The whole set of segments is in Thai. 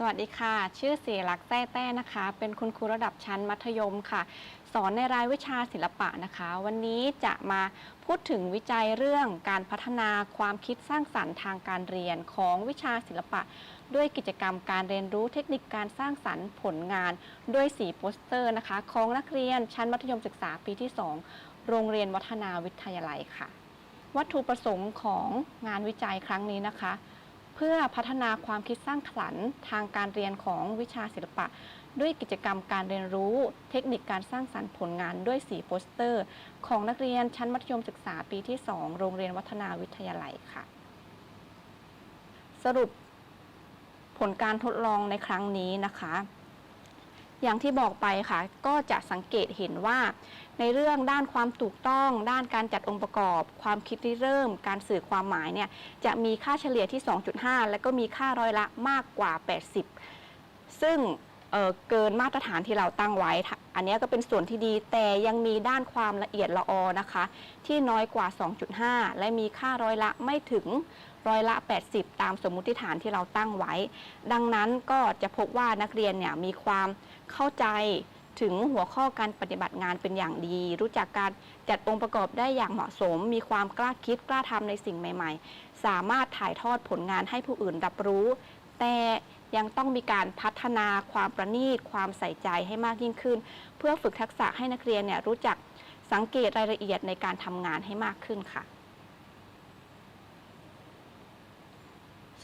สวัสดีค่ะ ชื่อเสียรักษ์แต้แต้นะคะ เป็นคุณครูระดับชั้นมัธยมค่ะ สอนในรายวิชาศิลปะนะคะ วันนี้จะมาพูดถึงวิจัยเรื่องการพัฒนาความคิดสร้างสรรค์ทางการเรียนของวิชาศิลปะ ด้วยกิจกรรมการเรียนรู้เทคนิคการสร้างสรรค์ผลงาน ด้วยสีโปสเตอร์นะคะ ของนักเรียนชั้นมัธยมศึกษาปีที่ 2 โรงเรียนวัฒนาวิทยาลัยค่ะ วัตถุประสงค์ของงานวิจัยครั้งนี้นะคะ เพื่อพัฒนาความคิดสร้างสรรค์ทางการเรียนของวิชาศิลปะ ด้วยกิจกรรมการเรียนรู้ เทคนิคการสร้างสรรค์ผลงานด้วยสีโปสเตอร์ ของนักเรียนชั้นมัธยมศึกษาปีที่ 2 โรงเรียนวัฒนาวิทยาลัยค่ะ สรุปผลการทดลองในครั้งนี้นะคะ อย่างที่บอกไปค่ะ ก็จะสังเกตเห็นว่า ในเรื่องด้านความถูกต้องด้านการจัดองค์ประกอบ ความคิดริเริ่ม การสื่อความหมายเนี่ยจะมีค่าเฉลี่ยที่ 2.5 แล้วก็มีค่าร้อยละมากกว่า 80 ซึ่งเอ่อเกินมาตรฐานที่เราตั้งไว้ อันนี้ก็เป็นส่วนที่ดีแต่ยังมีด้านความละเอียดละออนะคะ ที่น้อยกว่า 2.5 และมีค่าร้อยละไม่ถึง ร้อยละ 80 ตามสมมุติฐานที่เราตั้งไว้ ดังนั้นก็จะพบว่านักเรียนเนี่ยมีความเข้าใจถึงหัวข้อการปฏิบัติงานเป็นอย่างดี รู้จักการจัดองค์ประกอบได้อย่างเหมาะสม มีความกล้าคิดกล้าทำในสิ่งใหม่ ๆ สามารถถ่ายทอดผลงานให้ผู้อื่นรับรู้ แต่ยังต้องมีการพัฒนาความประณีต ความใส่ใจให้มากยิ่งขึ้น เพื่อฝึกทักษะให้นักเรียนเนี่ยรู้จักสังเกตรายละเอียดในการทำงานให้มากขึ้นค่ะ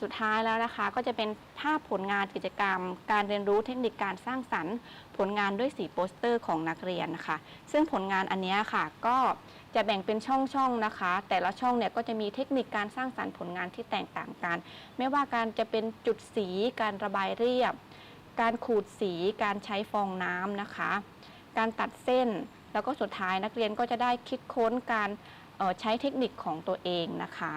สุดท้ายแล้วนะคะ ก็จะเป็นภาพผลงานกิจกรรม การเรียนรู้เทคนิคการสร้างสรรค์ ผลงานด้วยสีโปสเตอร์ของนักเรียนนะคะ ซึ่งผลงานอันนี้ค่ะก็จะแบ่งเป็นช่องๆนะคะ แต่ละช่องเนี่ยก็จะมีเทคนิคการสร้างสรรค์ผลงานที่แตกต่างกัน ไม่ว่าการจะเป็นจุดสี การระบายเรียบ การขูดสี การใช้ฟองน้ำนะคะ การตัดเส้นแล้วก็สุดท้ายนักเรียนก็จะได้คิดค้นการออใช้เทคนิคของตัวเองนะคะ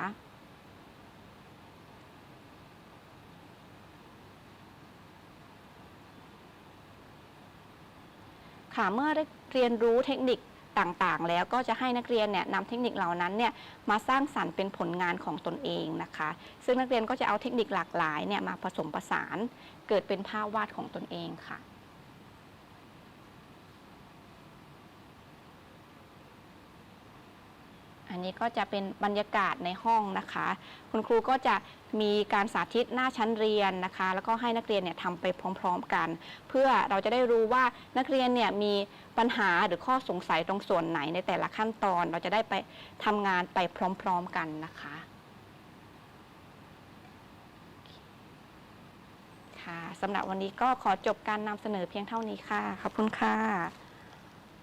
ค่ะเมื่อได้เรียนรู้เทคนิคต่างๆ แล้วก็จะให้นักเรียนเนี่ยนำเทคนิคเหล่านั้นเนี่ยมาสร้างสรรค์เป็นผลงานของตนเองนะคะ ซึ่งนักเรียนก็จะเอาเทคนิคหลากหลายเนี่ยมาผสมผสาน เกิดเป็นภาพวาดของตนเองค่ะ อันนี้ก็จะเป็นบรรยากาศในห้องนะคะ คุณครูก็จะมีการสาธิตหน้าชั้นเรียนนะคะ แล้วก็ให้นักเรียนเนี่ยทำไปพร้อมๆกัน เพื่อเราจะได้รู้ว่านักเรียนเนี่ยมีปัญหาหรือข้อสงสัยตรงส่วนไหนในแต่ละขั้นตอน เราจะได้ไปทำงานไปพร้อมๆกันนะคะค่ะสำหรับวันนี้ก็ขอจบการนำเสนอเพียงเท่านี้ค่ะ ขอบคุณค่ะ